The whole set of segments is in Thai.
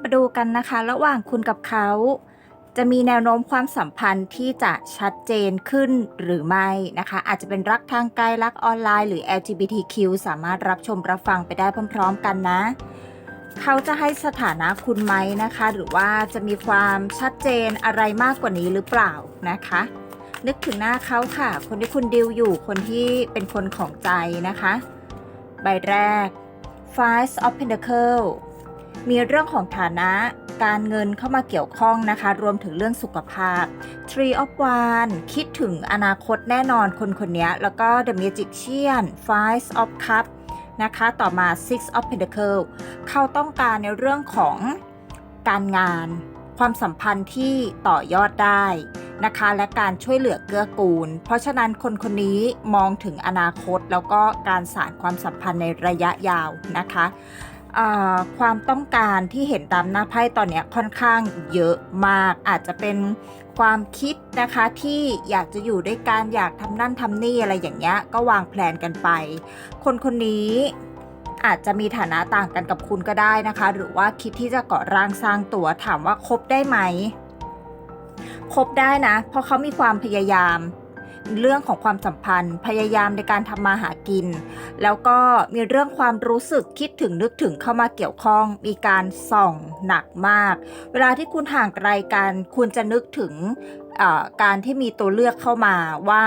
มาดูกันนะคะ ระหว่างคุณกับเขา จะมีแนวโน้มความสัมพันธ์ที่จะชัดเจนขึ้นหรือไม่นะคะ อาจจะเป็นรักทางไกลรักออนไลน์หรือ LGBTQ สามารถรับชมรับฟังไปได้พร้อม ๆ กันนะ เขาจะให้สถานะคุณไหมนะคะ หรือว่าจะมีความชัดเจนอะไรมากกว่านี้หรือเปล่านะคะ นึกถึงหน้าเขาค่ะ คนที่คุณดิวอยู่คนที่เป็นคนของใจนะคะ ใบแรก Five of Pentacle มีเรื่องของฐานะการเงินเข้ามาเกี่ยวข้องนะคะ รวมถึงเรื่องสุขภาพ Tree of Wands คิดถึงอนาคตแน่นอนคนคนนี้ แล้วก็ The Magician Five of Cup นะคะ ต่อมา Six of Pentacle เขาต้องการในเรื่องของการงาน ความสัมพันธ์ที่ต่อยอดได้นะคะ และการช่วยเหลือเกื้อกูล เพราะฉะนั้นคนคนนี้มองถึงอนาคตแล้วก็การสานความสัมพันธ์ในระยะยาวนะคะ ความต้องการที่เห็นตามหน้าไพ่ตอนนี้ค่อนข้างเยอะมากอาจจะเป็นความคิดนะคะที่อยากจะอยู่ด้วยกันอยากทำนั่นทำนี่อะไรอย่างเงี้ยก็วางแผนกันไป คนคนนี้อาจจะมีฐานะต่างกันกับคุณก็ได้นะคะ หรือว่าคิดที่จะก่อร่างสร้างตัวถามว่าคบได้ไหมคบได้นะ เพราะเขามีความพยายาม เรื่องของความสัมพันธ์ พยายามในการทำมาหากิน แล้วก็มีเรื่องความรู้สึกคิดถึงนึกถึงเข้ามาเกี่ยวข้อง มีการส่องหนักมาก เวลาที่คุณห่างไกลกันคุณจะนึกถึงการที่มีตัวเลือกเข้ามาว่า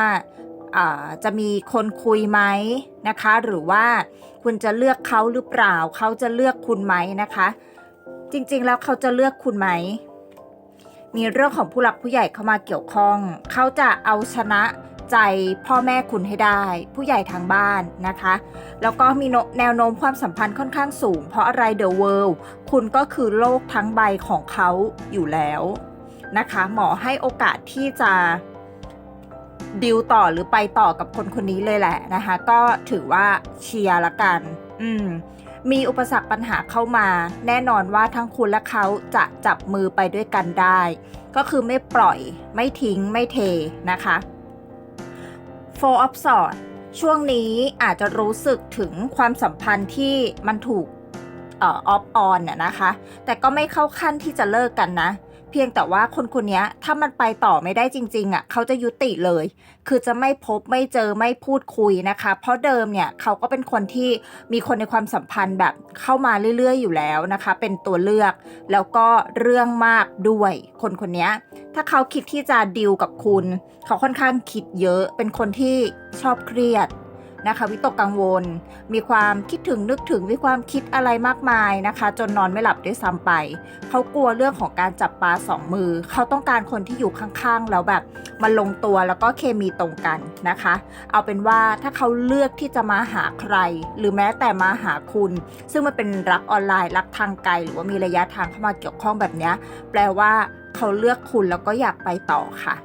จะมีคนคุยไหมนะคะ หรือว่าคุณจะเลือกเขาหรือเปล่า เขาจะเลือกคุณไหมนะคะ จริงๆแล้วเขาจะเลือกคุณไหม มีเรื่องของผู้หลักผู้ใหญ่เข้ามาเกี่ยวข้อง เขาจะเอาชนะใจพ่อแม่คุณให้ได้ ผู้ใหญ่ทางบ้านนะคะ แล้วก็มีแนวโน้มความสัมพันธ์ค่อนข้างสูง เพราะอะไร The World คุณก็คือโลกทั้งใบของเขาอยู่แล้วนะคะ หมอให้โอกาสที่จะดิวต่อหรือไปต่อกับคนคนนี้เลยแหละนะคะ ก็ถือว่าเชียร์ละกัน อืม มีอุปสรรคปัญหาเข้ามา แน่นอนว่าทั้งคุณและเขาจะจับมือไปด้วยกันได้ ก็คือไม่ปล่อย ไม่ทิ้ง ไม่เทนะคะ Four of Swords ช่วงนี้อาจจะรู้สึกถึงความสัมพันธ์ที่มันถูกออฟออนน่ะนะคะ แต่ก็ไม่เข้าขั้นที่จะเลิกกันนะ เพียงแต่ว่าคนคนนี้ถ้ามันไปต่อไม่ได้จริงๆอะเขาจะยุติเลย คือจะไม่พบไม่เจอไม่พูดคุยนะคะ เพราะเดิมเนี่ยเขาก็เป็นคนที่มีคนในความสัมพันธ์แบบเข้ามาเรื่อยๆ อยู่แล้วนะคะ เป็นตัวเลือก แล้วก็เรื่องมากด้วยคนคนนี้ถ้าเขาคิดที่จะดีลกับคุณ เขาค่อนข้างคิดเยอะเป็นคนที่ชอบเครียด นะคะวิตกกังวล มีความคิดถึงนึกถึงมีความคิดอะไรมากมายนะคะ จนนอนไม่หลับด้วยซ้ำไป เขากลัวเรื่องของการจับปลาสองมือ เขาต้องการคนที่อยู่ข้างๆแล้วแบบมันลงตัวแล้วก็เคมีตรงกันนะคะ เอาเป็นว่าถ้าเขาเลือกที่จะมาหาใคร หรือแม้แต่มาหาคุณ ซึ่งมันเป็นรักออนไลน์ รักทางไกล หรือว่ามีระยะทางเข้ามาเกี่ยวข้องแบบนี้แปลว่าเขาเลือกคุณแล้วก็อยากไปต่อค่ะ